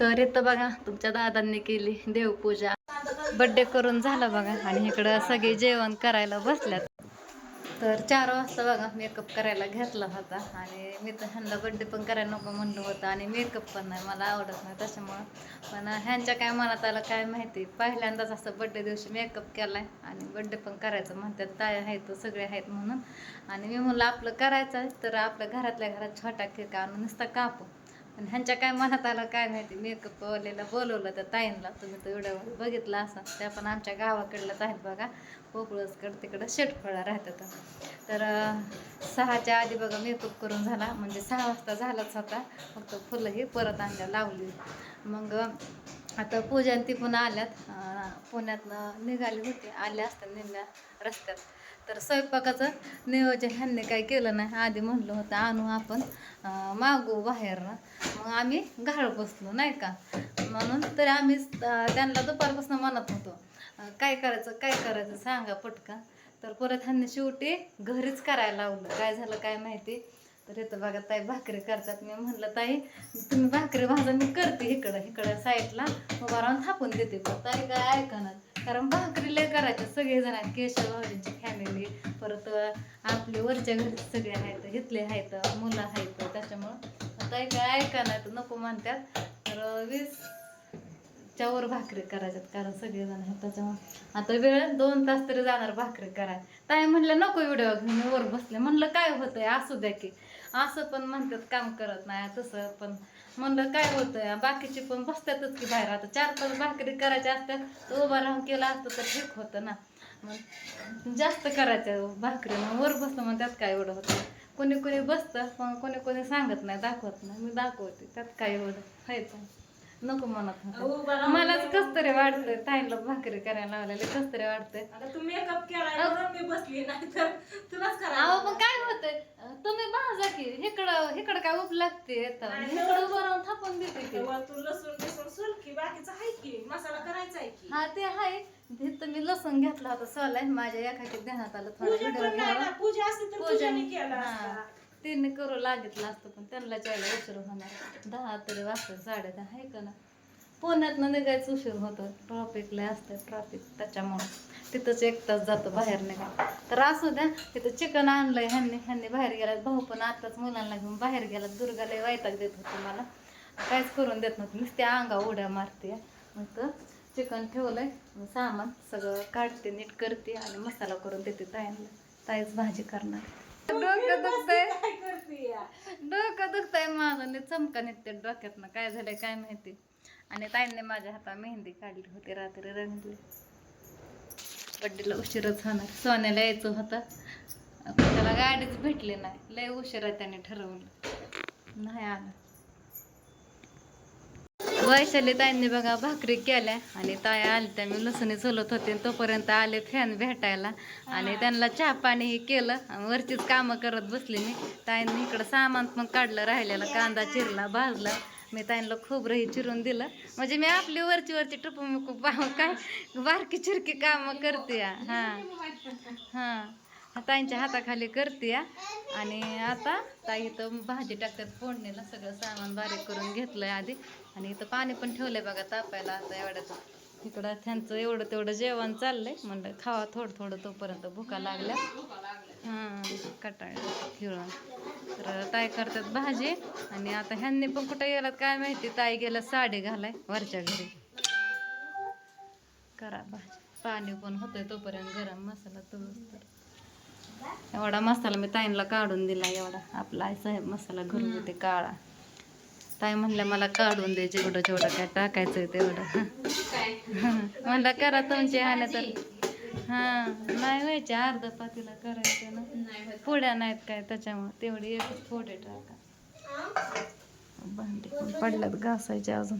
तर इथं बघा तुमच्या दादांनी केली देवपूजा. बड्डे करून झालं बघा आणि इकडं सगळे जेवण करायला बसल्यात. तर चार वाजता बघा मेकअप करायला घेतला होता. आणि मी तर ह्यांना बड्डे पण करायला नको म्हणलं होतं आणि मेकअप पण नाही मला आवडत नाही त्याच्यामुळं पण ह्यांच्या काय मनात आलं काय माहिती पहिल्यांदाच असं बड्डे दिवशी मेकअप केला आहे आणि बड्डे पण करायचं म्हणतात ताय आहेत सगळे आहेत म्हणून. आणि मी म्हणलं आपलं करायचं आहे तर आपल्या घरातल्या घरात छोटा केक आणून नुसता कापू. आणि ह्यांच्या काय मनात आलं काय माहिती मेकअप वालेला बोलवलं त्या ताईंना तुम्ही तर एवढं बघितला असा. त्या पण आमच्या गावाकडल्याच आहेत बघा. पोपळसकड तिकडं शेटफळा राहतात. तर सहाच्या आधी बघा मेकअप करून झाला. म्हणजे सहा वाजता झालाच होता. फक्त फुलंही परत आणल्या लावली. मग आता पूजा ती पुन्हा आल्यात. अं, पुण्यातनं निघाली होती. आल्या असतात निघल्या रस्त्यात. तर स्वयंपाकाचं नियोजन ह्यांनी काही केलं नाही आधी म्हणलं होतं आणू आपण मागू बाहेरनं. मग आम्ही घाळ बसलो नाही का? म्हणून तरी आम्ही त्यांना दुपारपासून म्हणत होतो काय करायचं काय करायचं सांगा पटकन. तर परत ह्यांनी शेवटी घरीच करायला लावलं. काय झालं काय माहिती? तर येतं बघा ताई भाकरी करतात. मी म्हणलं ताई तुम्ही भाकरी भाजा मी करते इकडं इकडं साईडला. उभा राहून थापून देते. पण ताई काय ऐकणार? कारण भाकरी लय करायच्या सगळेजण आहेत केशव भाऊजींची फॅमिली परत आपली वरच्या घरी सगळे आहेत इथले आहेत मुलं आहेत त्याच्यामुळं. ताई काय ऐकणार? तर नको म्हणतात. तर वीस च्यावर भाकरी करायच्यात कारण सगळेजण आहेत त्याच्यामुळे. आता वेळ दोन तास तरी जाणार भाकरी कराय ताई म्हणलं नको व्हिडिओ घेऊन मी वर बसले. म्हणलं काय होतंय? असू द्या की. असं पण म्हणतात काम करत नाही तसं पण. म्हणलं काय होतंय? बाकीचे पण बसतातच की बाहेर. आता चार पाच भाकरी करायच्या असतात तर उभा राहून केलं असतं तर ठीक होतं ना. मग जास्त करायच्या भाकरी. मग वर बसलं मग त्यात काय एवढं होतं? कोणी कोणी बसतं पण कोणी कोणी सांगत नाही दाखवत नाही. मी दाखवते त्यात काय एवढं? व्हायचं नको म्हणत होते. मलाच कस तरी वाटतंय ताईला भाकरी करायला लावलेले कस तरी वाटतंय. आता तू मेकअप केलाय म्हणून मी बसली नाही तर तुलाच करा अहो पण काय होतंय? तुम्ही भाजा की इकडं इकडं काय उप लागते इकडं उभं राहून थापून देते तेव्हा तू लसूण लसूण सुल की बाकीचं आहे की मसाला करायचा आहे की. हा ते आहे तिथं मी लसूण घेतला होता सोलाय. माझ्या एखाद्या ध्यानात आलं थोडा पूजा व्हिडिओ पण नाही ना घ्यावा पूजा असते तर पूजन केला. असता. तिने करू लागितलं असतं पण त्यांना यायला उशीर होणार. दहा तरी वाजता साडे दहा आहे का ना. पुण्यातनं निघायचं उशीर होतं. ट्रॉफिकला असतं ट्रॉफिक त्याच्यामुळं. तिथंच एक तास जातो बाहेर निघा तर असू द्या तिथं चिकन आणलंय ह्यांनी ह्यांनी बाहेर गेलात. भाऊ पण आताच मुलांना घेऊन बाहेर गेला दुर्गाला वैताग देत होते मला. काहीच करून देत नव्हतं. त्या अंगा उड्या मारते. मग तर चिकन ठेवलंय. मग सामान सगळं काढते नीट करते आणि मसाला करून देते ताईला ताईच भाजी करणार. डोकं दुखतंय. डोकं दुखतंय माझं. नी चमका निघते डोक्यातनं. काय झालंय काय माहिती. आणि ताईंनी माझ्या हातात मेहंदी काढली होती. रात्री रंगली. बड्डेला उशीरच होणार सोन्याला यायचं होतं. त्याला गाडीच भेटली नाही. लय उशिरा त्याने ठरवलं. नाही आलं. वैशाली ताईंनी बघा भाकरी केल्या आणि ताई आली त्या मी लसणी सोलत होते. तोपर्यंत आले फॅन भेटायला. आणि त्यांना चहा पाणी हे केलं. आणि वरचीच कामं करत बसली मी. ताईंनी इकडं सामान पण काढलं. राहिलेलं कांदा चिरला भाजला. मी त्यांना खूप रही चिरून दिलं. म्हणजे मी आपली वरची वरची टप काय बारकी चिरकी कामं करते हां. हां. ताईंच्या हाताखाली करते आणि आता ताई इथं भाजी टाकतात फोडणीला सगळं सामान बारीक करून घेतलंय आधी. आणि इथं पाणी पण ठेवलंय बघा तापायला आता एवढ्याच इकडं त्यांचं एवढं तेवढं जेवण चाललंय. म्हणलं खावा थोडं थोडं तोपर्यंत भुका लागल्या. कटाळ खिळून तर ताई करतात भाजी आणि आता ह्यांनी पण कुठं गेलात काय माहिती? ताई गेला साडी घालाय वरच्या घरी. करा भाजी. पाणी पण होतंय तोपर्यंत गरम मसाला तर. एवढा मसाला मी ताईंला काढून दिला एवढा आपला आहे साहेब मसाला घरगुती काळा. ताई म्हणल्या मला काढून दे जेवढं जेवढं काय टाकायचं तेवढं. म्हणलं करा तुमची हाने तर हां नाही व्हायचे अर्धा पातीला करायचं ना. पुड्या नाहीत काय त्याच्यामुळे तेवढी एकच फोडे टाका. भांडी पण पडल्यात घासायचे अजून.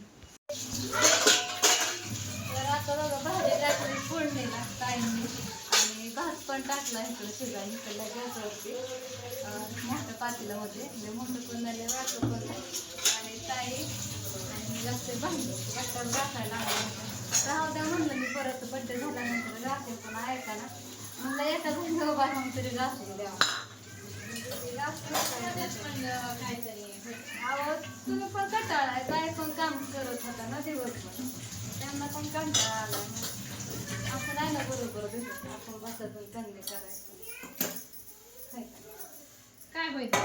आणि भात पण टाकला इकडे शिजाय इकडल्या गॅसवरती मोठ्या पातेल्यामध्ये म्हणजे मोठं पण नाही वाटलं पण आणि ताई आणि जास्त भांडी वाटतं घासायला लागलं. होतं राहू द्या म्हणलं मी परत बड्डे झाल्यानंतर घासे पण ऐका ना. म्हणलं एका भांडी उभा राहून तरी घासून द्यावा अहो तुम्ही पण कटाळाय काय पण काम करत होता ना दिवसभर. त्यांना पण कंटाळा आला असं नाही ना बरोबर दिसत आपण बसायचं कंदी करायचं? काय माहिती?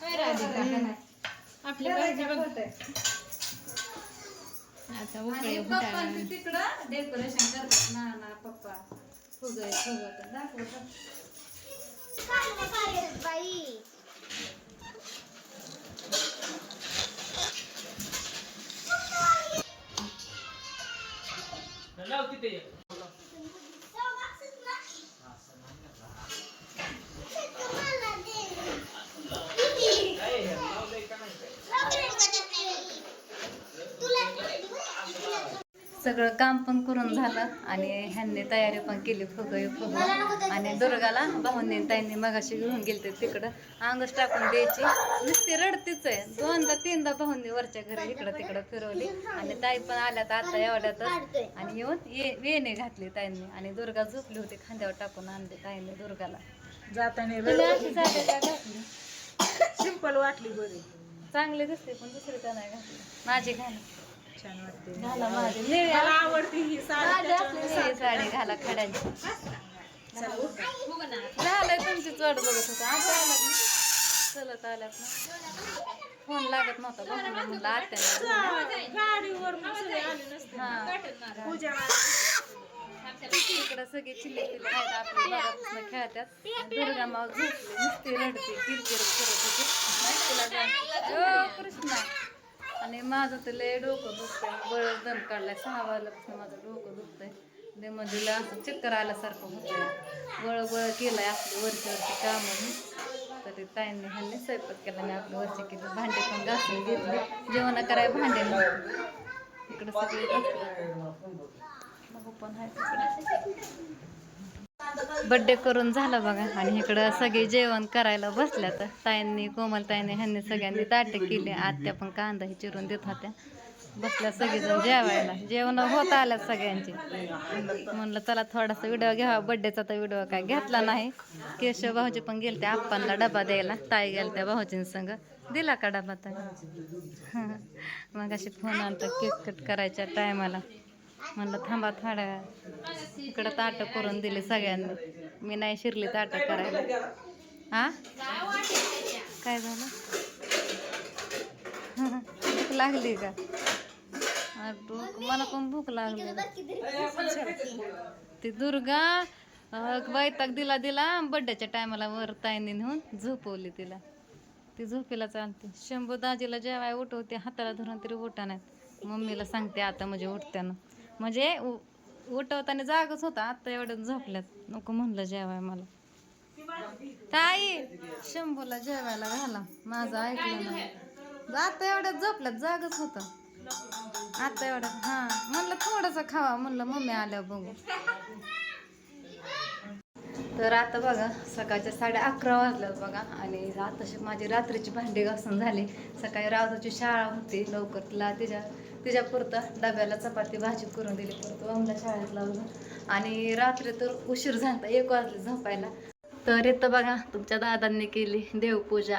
काय राधिका आपली भाजी बघ. आता उकळे पप्पा ते तिकडं डेकोरेशन करतात. ना ना पप्पा. फुगय फुगत दाखवतात सगळं काम पण करून झालं आणि ह्यांनी तयारी पण केली फुगई फुग. आणि दुर्गाला भाऊंनी ताईंनी मगाशी घेऊन गेलते तिकडं. अंगच टाकून द्यायची. नुसती रडतीच आहे. दोनदा तीनदा भाऊंनी वरच्या घरी इकडं तिकडं फिरवली. आणि ताई पण आल्यात आता एवढ्यातच. आणि येऊन ये वेणे घातली ताईंनी. आणि दुर्गा झोपली होती खांद्यावर टाकून आणली ताईंनी दुर्गाला. जाताना सिंपल वाटली बरी. चांगली दिसते पण दुसरी का नाही घातली? माझी घाला छान वाटते. आवडती ही साडी साडी घाला खड्यांची. झालंय तुमची चढ बघत होता. आता आलात ना? चलत आल्यात ना? फोन लागत नव्हता बघून म्हणलं आत्याने गाडीवर हा. पूजा इकडं सगळे चिल्ली पिल्ली आहेत. आपल्या खेळतात. दुर्गा माव झोपली नुसती रडते किरकिर करत होती. तिला कृष्णा. आणि माझं तर लय डोकं दुखतंय. बळच दम काढलाय. सहा वाजल्यापासून माझं डोकं दुखतंय. ते म्हणजे असं चक्कर आल्यासारखं होतं वळ वळ केलाय आपली वरची वरची कामं. ते ताईंनी ह्यांनी स्वयंपाक केला आणि आपलं वरचे केली. भांडे पण घासून घेतले. जेवण कराय भांडे इकडं सगळे बघू पण आहे बड्डे करून झालं बघा. आणि इकडं सगळे जेवण करायला बसल्या तर ताईंनी कोमल ताईंनी ह्यांनी सगळ्यांनी ताटे केले. आत्या पण कांदा हे चिरून देत होत्या. बसल्या सगळेजण जेवायला. जेवण होत आल्यात सगळ्यांची. म्हणलं चला थोडासा व्हिडिओ घ्यावा. बड्डेचा तर व्हिडिओ काय घेतला नाही. केशव भाऊजी पण गेले त्या आप्पांना डबा द्यायला. ताई गेलत्या भाऊजींसंग दिला का डबा ताई? मग अशी फोन आणतो केक कट करायच्या टायमाला म्हणलं थांबा थोडा. इकडं ताटं करून दिली सगळ्यांनी. मी नाही शिरली ताटं करायला. हा काय झालं? भूक लागली का? मला पण भूक लागली. ती दुर्गा वैताग दिला दिला बड्डेच्या टायमाला वर ताईने नेऊन झोपवली तिला. ती झोपेला चालते शंभू दाजीला जेवाय उठवते हाताला धरून तरी उठा नाहीत. मम्मीला सांगते आता म्हणजे उठत्यानं म्हणजे उठवताना जागच होता आता एवढं झोपल्यात. नको म्हणलं जेवाय मला. ताई शंभूला जेवायला घाला. माझं ऐकलं नाही. आता एवढ्यात झोपल्यात जागच होत. आता एवढ्यात हा. म्हणलं थोडंसं खावा म्हणलं मम्मी आल्या बघू. तर आता बघा सकाळच्या साडे अकरा वाजल्यात बघा. आणि आताशी माझी रात्रीची भांडी घासून झाली. सकाळी रावताची शाळा होती लवकर तिला तिच्या तिच्यापुरतं डब्याला चपाती भाजी करून दिली परत आमला शाळेत लावलं. आणि रात्री तर उशीर झाला एक वाजले झोपायला. तर येतं बघा तुमच्या दादांनी केली देवपूजा.